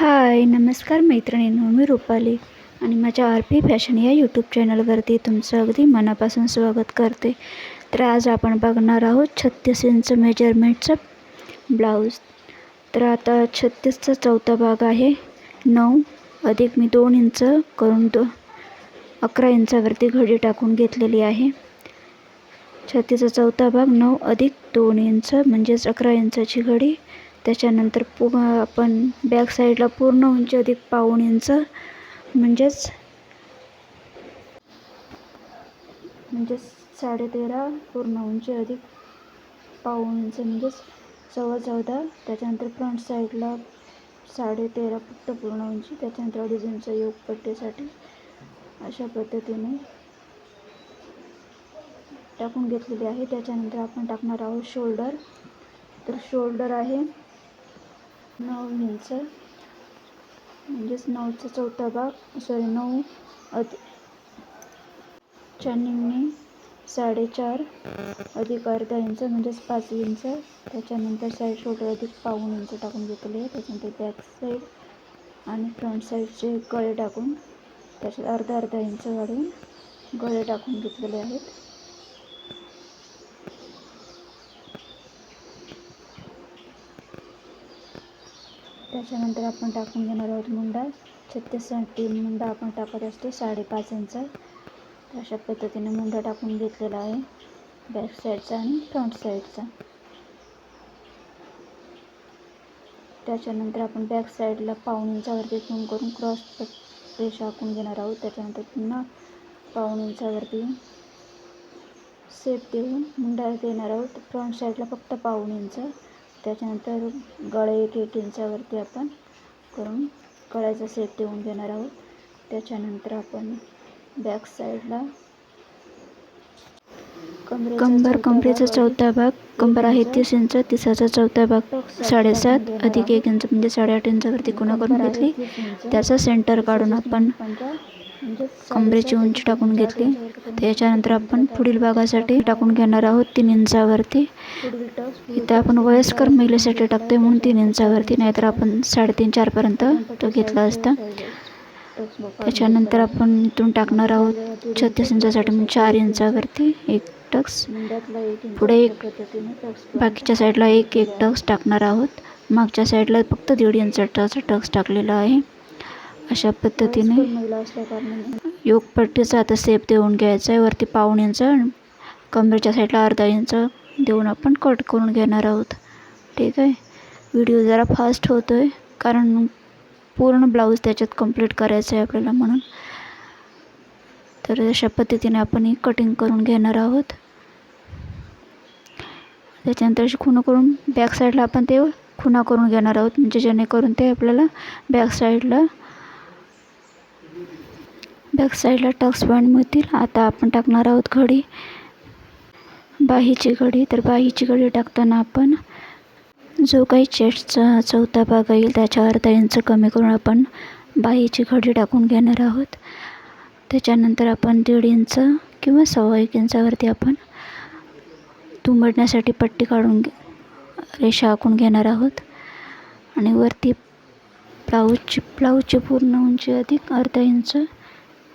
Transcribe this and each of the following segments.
हाय नमस्कार मैत्रिणींनो मी रुपाली आणि माझ्या आर पी फॅशन या यूट्यूब चॅनलवरती तुमचं अगदी मनापासून स्वागत करते. तर आज आपण बघणार आहोत छत्तीस इंच मेजरमेंटचं ब्लाऊज तर आता छत्तीसचा चौथा भाग आहे. नऊ अधिक मी दोन इंच करून दो अकरा इंचावरती घडी टाकून घेतलेली आहे. छत्तीसचा चौथा भाग नऊ अधिक दोन इंच म्हणजेच अकरा इंचाची घडी त्याच्यानंतर पु आपण बॅक साईडला पूर्ण उंची अधिक पाऊण इंच म्हणजेच म्हणजेच साडेतेरा पूर्ण उंची अधिक पाऊण इंच म्हणजेच सव्वा चौदा. त्याच्यानंतर फ्रंट साईडला साडेतेरा फक्त पूर्ण उंची त्याच्यानंतर अडीच इंच योग पट्टीसाठी अशा पद्धतीने टाकून घेतलेली आहे. त्याच्यानंतर आपण टाकणार आहोत शोल्डर तर शोल्डर आहे नऊ इंच म्हणजेच नऊचा चौथा भाग सॉरी नऊ अधिक निम्मी साडेचार अधिक अर्धा इंच म्हणजेच पाच इंच. त्याच्यानंतर साईड शोल्डर अधिक पाऊण इंच टाकून घेतले आहे. त्याच्यानंतर बॅक साईड आणि फ्रंट साईडचे गळे टाकून त्याच्यात अर्धा अर्धा इंच वाढवून गळे टाकून घेतलेले आहेत. त्याच्यानंतर आपण टाकून घेणार आहोत मुंडा. छत्तीस सेंटी मुंडा आपण टाकत असतो साडेपाच इंच. अशा पद्धतीने मुंडा टाकून घेतलेला आहे. बॅक साईडचा आणि फ्रंट साईडचा. त्याच्यानंतर आपण बॅक साईडला पाऊण इंचावरती फोन करून क्रॉस रेषा आखून घेणार आहोत. त्याच्यानंतर पुन्हा पाऊण इंचावरती सेप देऊन मुंडा देणार आहोत. फ्रंट साईडला फक्त पाऊण इंच. त्याच्यानंतर गळे एक एक इंचावरती आपण करून गळ्याचा सेट देऊन घेणार आहोत. त्याच्यानंतर आपण बॅक साईडला कंबर कमरेचा चौथा भाग कंबर आहे तीस इंच तिसाचा चौथा भाग साडेसात अधिक एक इंच म्हणजे साडेआठ इंचावरती कुणा करून घेतली? त्याचा सेंटर काढून आपण कमरेची उंची टाकून घेतली. त्याच्यानंतर आपण पुढील भागासाठी टाकून घेणार आहोत तीन इंचावरती. इथं आपण वयस्कर महिलेसाठी टाकतोय म्हणून तीन इंचावरती नाहीतर आपण साडेतीन चारपर्यंत तो घेतला असता. त्याच्यानंतर आपण इथून टाकणार आहोत छत्तीस इंचासाठी म्हणून चार इंचावरती एक टक्स पुढे एक बाकीच्या साईडला एक एक टक्स टाकणार आहोत. मागच्या साईडला फक्त दीड इंचाचा टक्स टाकलेला आहे. अशा पद्धतीने योगपट्टीचा आता सेप देऊन घ्यायचा आहे. वरती पाऊण इंच कमरेच्या साईडला अर्धा इंच देऊन आपण कट करून घेणार आहोत. ठीक आहे? व्हिडिओ जरा फास्ट होतो आहे कारण पूर्ण ब्लाऊज त्याच्यात कंप्लीट करायचं आहे आपल्याला म्हणून. तर अशा पद्धतीने आपण ही कटिंग करून घेणार आहोत. त्याच्यानंतर अशी खुणं करून बॅक साईडला आपण ते खुणा करून घेणार आहोत म्हणजे जेणेकरून ते आपल्याला बॅक साईडला बॅक साईडला टक्स पॉईंट मिळतील. आता आपण टाकणार आहोत घडी. बाहीची घडी. तर बाहीची घडी टाकताना आपण जो काही चेस्टचा चौथा भाग येईल त्याच्या अर्धा इंच कमी करून आपण बाहीची घडी टाकून घेणार आहोत. त्याच्यानंतर आपण दीड इंच किंवा सव्वा एक इंचावरती आपण तुंबडण्यासाठी पट्टी काढून रेषा आखून घेणार आहोत. आणि वरती ब्लाऊजची ब्लाऊजची पूर्ण उंची अधिक अर्धा इंच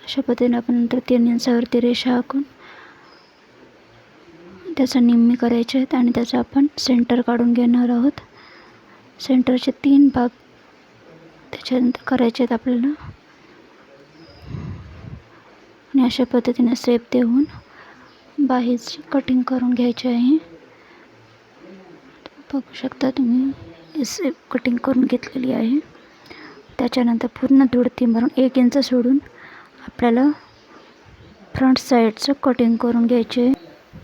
अशा पद्धतीने आपण नंतर तीन इंचावरती रेषा आखून त्याचा निम्मी करायचे आहेत आणि त्याचा आपण सेंटर काढून घेणार आहोत. सेंटरचे तीन भाग त्याच्यानंतर करायचे आहेत आपल्याला. आणि अशा पद्धतीने सेप देऊन बाहेरची कटिंग करून घ्यायची आहे. बघू शकता तुम्ही सेप कटिंग करून घेतलेली आहे. त्याच्यानंतर पूर्ण दुडती मारून एक इंच सोडून आपल्याला फ्रंट साईडचं कटिंग करून घ्यायचे.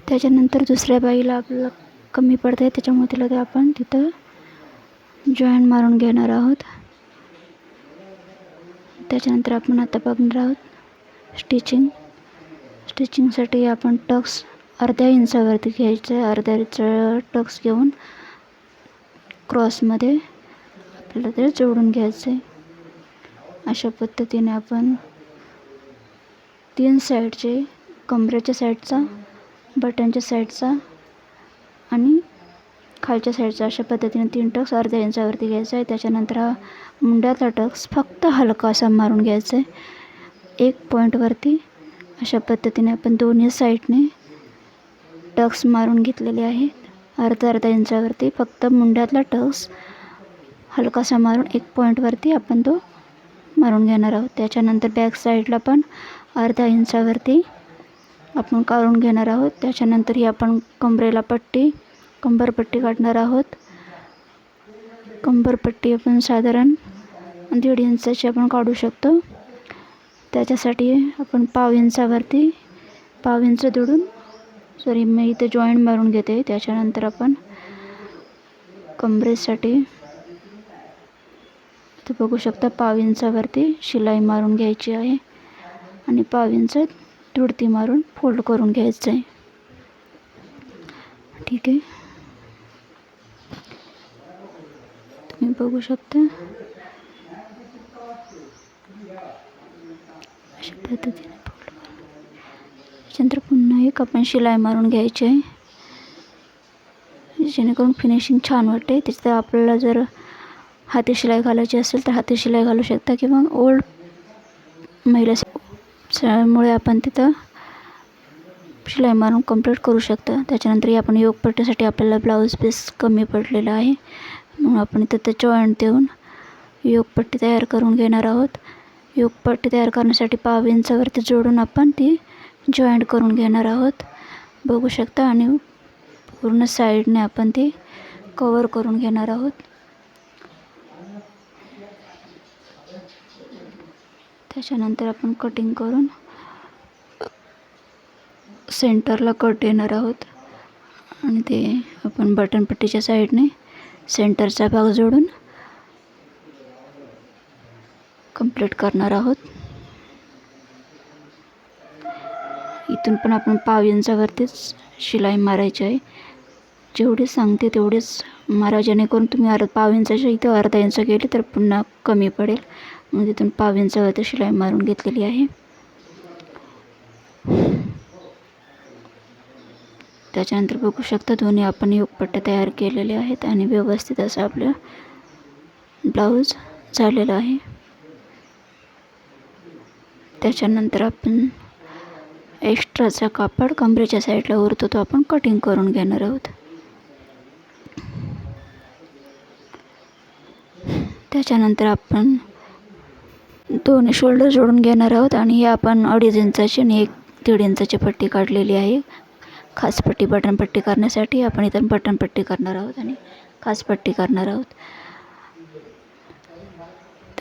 त्याच्यानंतर दुसऱ्या बाईला आपल्याला कमी पडतं आहे त्याच्यामुळे तिला ते आपण तिथं जॉईन मारून घेणार आहोत. त्याच्यानंतर आपण आता बघणार आहोत स्टिचिंग स्टिचिंगसाठी आपण टक्स अर्ध्या इंचावरती घ्यायचं आहे. अर्ध्या इंच टक्स घेऊन क्रॉसमध्ये आपल्याला ते जोडून घ्यायचं आहे अशा पद्धतीने आपण तीन साईडचे कमरेच्या साईडचा बटनच्या साईडचा आणि खालच्या साईडचा अशा पद्धतीने तीन टक्स अर्ध्या इंचावरती घ्यायचा आहे. त्याच्यानंतर हा मुंड्यातला टक्स फक्त हलका असा मारून घ्यायचा आहे. एक पॉईंटवरती अशा पद्धतीने आपण दोन्ही साईडने टक्स मारून घेतलेले आहेत. अर्धा अर्धा इंचावरती फक्त मुंड्यातला टक्स हलकासा मारून एक पॉईंटवरती आपण तो मारून घेणार आहोत. त्याच्यानंतर बॅक साईडला पण अर्धा इंचावरती आपण काढून घेणार आहोत. त्याच्यानंतर ही आपण कमरेला पट्टी कंबरपट्टी काढणार आहोत. कंबरपट्टी आपण साधारण दीड इंचाची आपण काढू शकतो. त्याच्यासाठी आपण पाव इंचावरती पाव इंच दुडून सॉरी मी इथे जॉईंट मारून घेते. त्याच्यानंतर आपण कमरेसाठी इथे बघू शकता पाव इंचावरती शिलाई मारून घ्यायची आहे. आणि पाव इंच तुडती मारून फोल्ड करून घ्यायचं आहे ठीक आहे. तुम्ही बघू शकता. अशा पद्धतीने फोल्ड त्याच्यानंतर पुन्हा एक आपण शिलाई मारून घ्यायची आहे जेणेकरून फिनिशिंग छान वाटते तिथे आपल्याला जर हाती शिलाई घालायची असेल तर हाती शिलाई घालू शकता किंवा ओल्ड महिला आपण तिथं शिलाई मारून कंप्लीट करू शकतो. त्याच्यानंतरही आपण आपण योगपट्टीसाठी आपल्याला ब्लाऊज पीस कमी पडलेला आहे. म्हणून आपण तिथं जॉईंट देऊन योगपट्टी तयार करून घेणार आहोत. योगपट्टी तयार करण्यासाठी पाव इंचावरती जोडून आपण ती जॉईंट करून घेणार आहोत. बघू शकता आणि पूर्ण साईडने आपण ती कवर करून घेणार आहोत. त्याच्यानंतर आपण कटिंग करून सेंटरला कट येणार आहोत. आणि ते आपण बटनपट्टीच्या साईडने सेंटरचा भाग जोडून कंप्लीट करणार आहोत. इथून पण आपण पाव इंचावरतीच शिलाई मारायची आहे. जेवढे सांगते तेवढेच मारा जेणेकरून तुम्ही अर्ध पाव इंचाच्या इथं अर्धा इंच गेले तर पुन्हा कमी पडेल. मग तिथून पाव इंचावरती शिलाई मारून घेतलेली आहे. त्याच्यानंतर बघू शकता दोन्ही आपण योगपट्ट्या तयार केलेले आहेत आणि व्यवस्थित असं आपलं ब्लाऊज झालेलं आहे. त्याच्यानंतर आपण एक्स्ट्राचा कापड कमरेच्या साईडला उरतो तो आपण कटिंग करून घेणार आहोत. त्याच्यानंतर आपण दोन्ही शोल्डर जोडून घेणार आहोत आणि हे आपण अडीच इंचाची आणि एक दीड इंचाची पट्टी काढलेली आहे. खास पट्टी बटनपट्टी करण्यासाठी आपण इथं बटनपट्टी करणार आहोत आणि खास पट्टी करणार आहोत.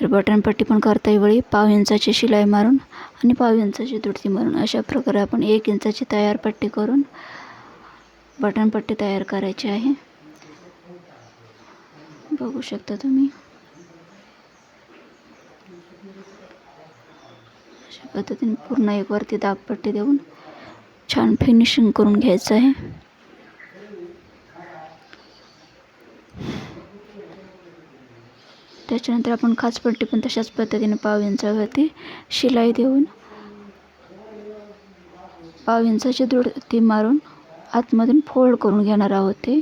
तर बटनपट्टी पण करता वेळी पाव इंचाची शिलाई मारून आणि पाव इंचाची दुडती मारून. अशा प्रकारे आपण एक इंचाची तयार पट्टी करून बटनपट्टी तयार करायची आहे. बघू शकता तुम्ही. अशा पद्धतीने पूर्ण एक वरती दाबपट्टी देऊन छान फिनिशिंग करून घ्यायचं आहे. त्याच्यानंतर आपण खाचपट्टी पण तशाच पद्धतीने पाव इंचावरती शिलाई देऊन पाव इंचाची ती मारून आतमधून फोल्ड करून घेणार आहोत ते.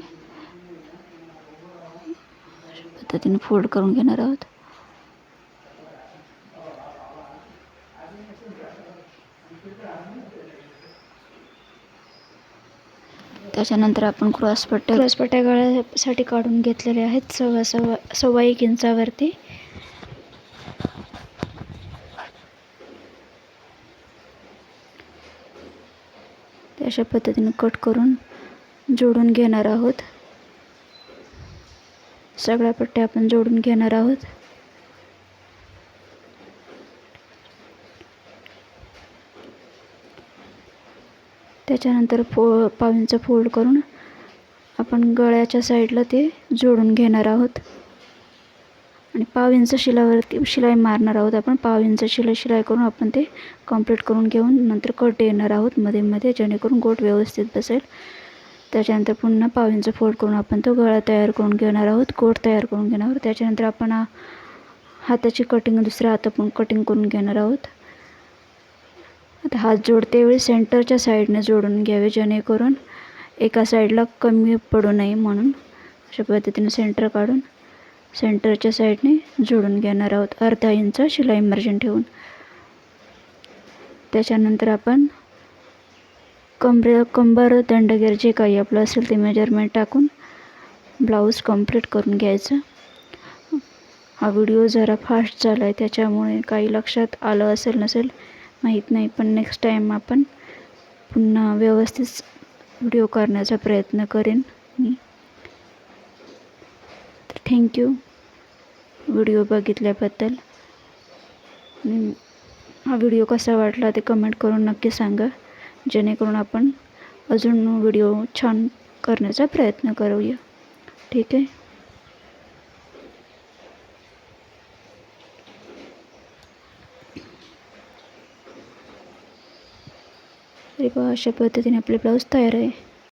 अशा पद्धतीने फोल्ड करून घेणार आहोत. त्याच्यानंतर आपण क्रॉसपट्ट्या क्रॉसपट्ट्या गळ्यासाठी काढून घेतलेले आहेत सव्वा सव्वा सव्वा एक इंचावरती. अशा पद्धतीने कट करून जोडून घेणार आहोत. सगळ्या पट्ट्या आपण जोडून घेणार आहोत. त्याच्यानंतर फो पावींचं फोल्ड करून आपण गळ्याच्या साईडला ते जोडून घेणार आहोत. आणि पाव इंच शिलावरती शिलाई मारणार आहोत आपण. पाव इंच शिलाई शिलाई करून आपण ते कंप्लीट करून घेऊन नंतर कट येणार आहोत मध्ये मध्ये जेणेकरून गोट व्यवस्थित बसेल. त्याच्यानंतर पुन्हा पाव इंच फोल्ड करून आपण तो गळा तयार करून घेणार आहोत. गोट तयार करून घेणार आहोत. त्याच्यानंतर आपण हाताची कटिंग दुसऱ्या हातातून कटिंग करून घेणार आहोत. आता हात जोडते वेळी सेंटरच्या साईडने जोडून घ्यावे जेणेकरून एका साईडला कमी पडू नये म्हणून अशा पद्धतीने सेंटर काढून सेंटरच्या साईडने जोडून घेणार आहोत. अर्धा इंच शिलाई मार्जिन ठेवून. त्याच्यानंतर आपण कंबरे कंबर दंडगेर जे काही आपलं असेल ते मेजरमेंट टाकून ब्लाऊज कंप्लीट करून घ्यायचं. हा व्हिडिओ जरा फास्ट झाला आहे त्याच्यामुळे काही लक्षात आलं असेल नसेल माहीत नाही पण नेक्स्ट टाईम आपण पुन्हा व्यवस्थित व्हिडिओ करण्याचा प्रयत्न करेन मी. तर थँक्यू व्हिडिओ बघितल्याबद्दल. आणि हा व्हिडिओ कसा वाटला ते कमेंट करून नक्की सांगा. जेणेकरून आपण अजून व्हिडिओ छान करण्याचा प्रयत्न करूया. ठीक आहे? तरी बघा अशा पद्धतीने आपले ब्लाऊज तयार आहे.